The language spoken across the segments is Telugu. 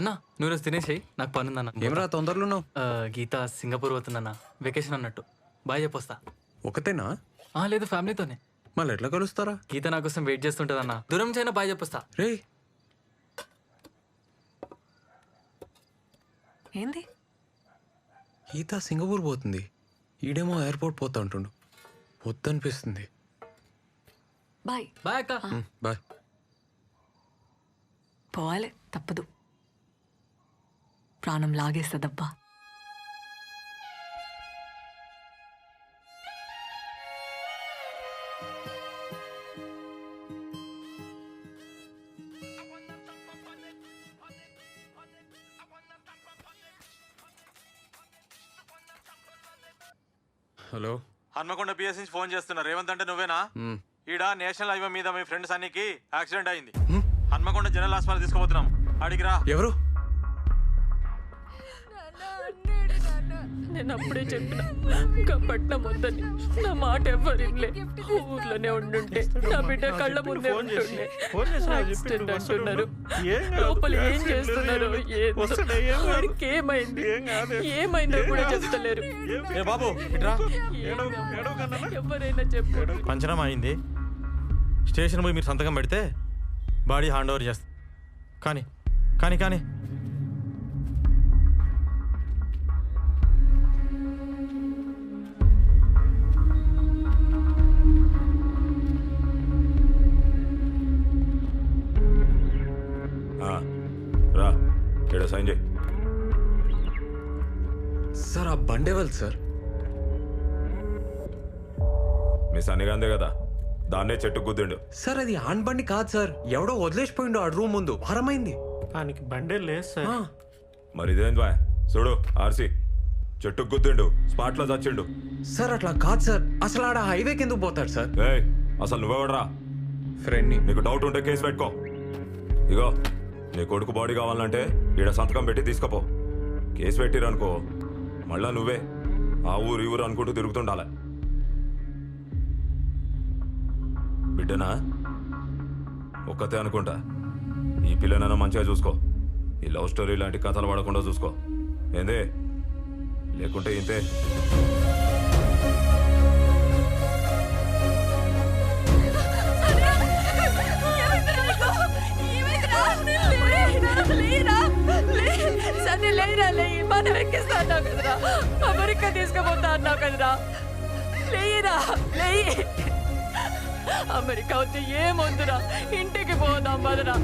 అన్నా నువ్వు రోజు తినేసేయి. నాకు పని ఉందన్న. ఏమరా తొందరలో గీత సింగపూర్ పోతుందన్న. వెకేషన్ అన్నట్టు. బాయ్ చెప్పొస్తా. ఒకతేనా ఆ, లేదు ఫ్యామిలీతోనే. మళ్ళీ ఎట్లా కలుస్తారా? గీత నా కోసం వెయిట్ చేస్తుంటదన్న. దూరం చైనా బాయ్ చెప్పొస్తా. రే ఏంది? ఈత సింగపూర్ పోతుంది. ఈడేమో ఎయిర్పోర్ట్ పోతా అంటుండు. వద్దనిపిస్తుంది. బాయ్. బాయ్ అక్క. బాయ్. పోవాలి తప్పదు. ప్రాణం లాగేస్తుందబ్బా. Hello. Hanmakonda P S phone చేస్తున్నా. రేవంత్ అంటే నువ్వేనా? ఈడ నేషనల్ హైవే మీద మీ ఫ్రెండ్స్ అన్నికి యాక్సిడెంట్ అయింది. హన్మకొండ జనరల్ హాస్పిటల్ తీసుకుపోతున్నాం. అడిగిరా. ఎవరు? నేను అప్పుడే చెప్పిన. ఇంకా పట్నం వద్దని. నా మాట ఎవ్వరిలే ఊర్లోనే ఉండుంటే. నా బిడ్డ కళ్ళ ముందే ఉంటుండే. యాక్సిడెంట్ అంటున్నారు. లోపల ఏం చేస్తున్నారు. వాడికి ఏమైంది ఏమైందో కూడా చెప్తలేరు. ఎవరైనా చెప్పారు పంచనం అయింది? స్టేషన్ పోయి మీరు సంతకం పెడితే బాడీ హ్యాండ్ ఓవర్ చేస్తా. కానీ కానీ కానీ. సైన్ చేయి సార్ ఆ బండేవల్ సార్? మీ సన్నిగాందే కదా. దాన్నే చెట్టు గుద్దిండు. సార్ అది ఆన్ బండి కాదు సార్. ఎవడో వదిలేసిపోయిండు ఆ రూమ్ ముందు. వారమైంది. దానికి బండే లేదు సార్. మరి ఇదేం బాయ్? చూడు ఆర్సి. చెట్టు గుద్దిండు స్పాట్లో చచ్చిండు. సార్ అట్లా కాదు సార్. అసలు ఆడ హైవేకి ఎందుకు పోతాడు సార్? ఏయ్ అసలు నువ్వెవడరా? ఫ్రెండ్ని నీకు డౌట్ ఉంటే కేసు పెట్టుకో. ఇగో. నీ కొడుకు బాడీ కావాలంటే ఈడ సంతకం పెట్టి తీసుకపో. కేసు పెట్టిరనుకో మళ్ళా నువ్వే ఆ ఊరు ఈ ఊరు అనుకుంటూ తిరుగుతుండాలి. బిడ్డనా? ఒక్కతే అనుకుంటా. ఈ పిల్లనైనా మంచిగా చూసుకో. ఈ లవ్ స్టోరీ లాంటి కథలు పడకుండా చూసుకో. ఏందే? లేకుంటే ఇంతే. సరే లేరా లే మనం ఎక్కిస్తా అన్నావు కదరా. అమెరికా తీసుకుపోతా అన్నావు కదరా లేయరా లేయి. అమెరికా వస్తే ఏమొద్దురా ఇంటికి పోదాం బదరా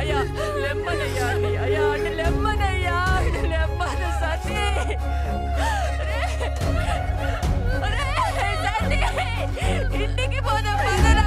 అయ్యా లెమ్మనయ్యా అండి. అయ్యా అండి లెమ్మనయ్యా అండి లెమ్మన సన్నీ. ఇంటికి పోదాం బదరా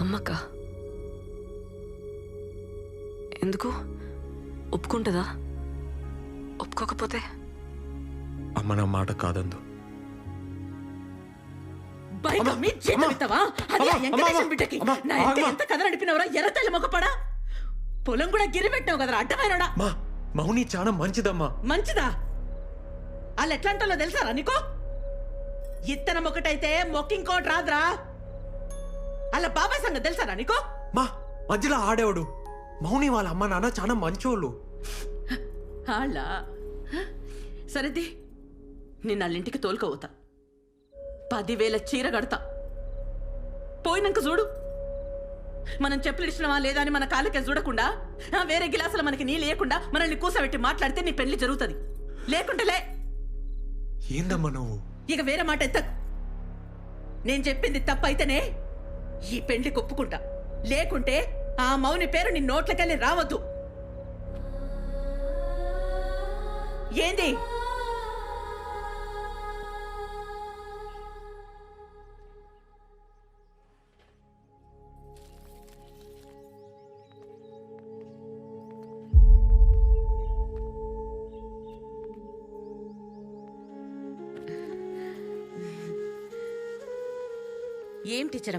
అమ్మక్క. ఎందుకు? ఒప్పుకుంటుందా? ఒప్పుకోకపోతే? అమ్మ నా మాట కాదందు. బైక్ అమ్మి జీతం ఇస్తావా అది ఆ వెంకటేశం బిడ్డకి. నా ఎంత ఎంత కథ నడిపినవరా? ఎర్ర తల్లి మొక్కపడా? పొలం కూడా గిరి పెట్టావు కదరా అడ్డమైనడా? మా మౌని చాలా మంచిదమ్మా. మంచిదా? వాళ్ళు ఎట్లాంటో తెలుసారా నీకో? ఇత్తనం ఒకటైతే మొక్కింకోటి రాదురా. అలా బాబాయ్ సంగతి తెలుసారా నీకో? మా మధ్యలో ఆడేవాడు. మౌని వాళ్ళ అమ్మ నాన్న చాలా మంచోళ్ళు. వాళ్ళ సరేది నేను వాళ్ళింటికి తోలుకోవతా పదివేల చీర కడతా. పోయినాక చూడు. మనం చెప్పులు ఇచ్చినవా లేదా అని మన కాళ్ళకే చూడకుండా వేరే గిలాసులు మనకి నీ లేకుండా మనల్ని కూసబెట్టి మాట్లాడితే నీ పెళ్ళి జరుగుతుంది. లేకుంటే లే. ఏందమ్మా నువ్వు? ఇక వేరే మాట ఎత్తకు. నేను చెప్పింది తప్పైతేనే ఈ పెళ్ళి ఒప్పుకుంటా లేకుంటే ఆ మౌని పేరు నీ నోట్లకెళ్ళి రావద్దు. ఏంది? ఏం టీచర్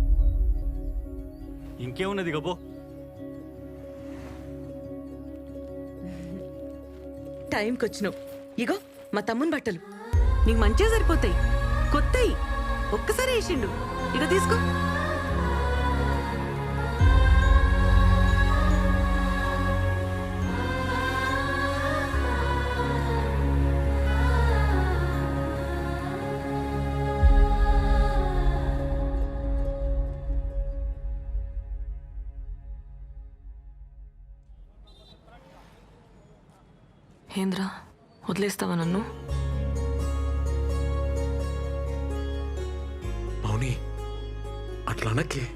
ఇంకేమున్నది గబో? టైంకి వచ్చినావు ఇగో మా తమ్ముని బట్టలు. నీకు మంచిగా సరిపోతాయి. కొత్తయి. ఒక్కసారి వేసిండు. ఇక తీసుకో. ఏంద్రా వదిలేస్తావా నన్ను? మౌని అట్లా అనకే.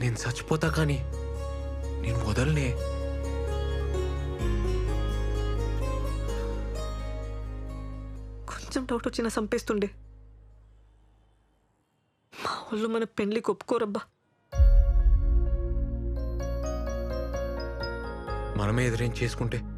నేను చచ్చిపోతా కానీ నేను వదలనే. కొంచెం డౌట్ వచ్చినా చంపేస్తుండే మా వాళ్ళు మన పెళ్ళికి ఒప్పుకోరబ్బా. మనమే ఎదురేం చేసుకుంటే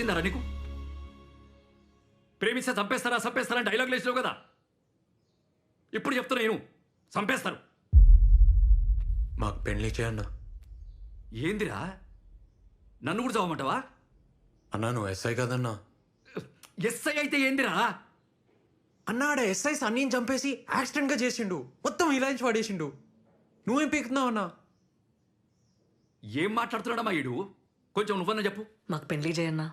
పిచ్చిలేసిందారా నీకు? ప్రేమిస్తే చంపేస్తారా చంపేస్తారా డైలాగ్ లేచినావు కదా? ఇప్పుడు చెప్తున్నా నేను చంపేస్తారు. మాకు పెళ్ళి చేయన్న ఏందిరా? నన్ను కూడా చదవమంటావా అన్నా నువ్వు ఎస్ఐ కదన్నా. ఎస్ఐ అయితే ఏందిరా? అన్నాడ ఎస్ఐ సన్నీని చంపేసి యాక్సిడెంట్గా చేసిండు. మొత్తం ఇలాంటి పడేసిండు. నువ్వేం పీకుతున్నావు అన్నా? ఏం మాట్లాడుతున్నాడమ్మా ఈడు? కొంచెం నువ్వన్నా చెప్పు. మాకు పెళ్ళి చేయన్నా.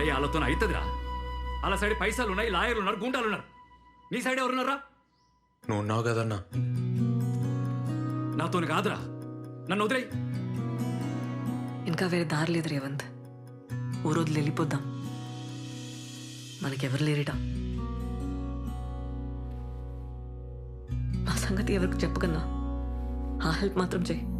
అరే వాళ్ళతో అవుతుందిరా వాళ్ళ సైడ్ పైసలు ఉన్నాయి లాయర్లు ఉన్నారు గుండాలు ఉన్నారు నీ సైడ్ ఎవరున్నారా నువ్వు ఉన్నావు కదన్నా. నాతోని కాదురా. నన్ను వదిలేయి. ఇంకా వేరే దారి లేదు రేవంత్. ఓ రోజులు వెళ్ళిపోద్దాం. మనకెవరు లేరిట మా సంగతి ఎవరికి చెప్పకన్నా. ఆ హెల్ప్ మాత్రం చేయి.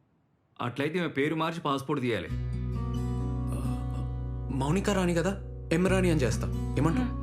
అట్లయితే ఈమె పేరు మార్చి పాస్పోర్ట్ తీయాలి. మౌనిక రాణి కదా? ఎం రాణి అని చేస్తా. ఏమంటావు?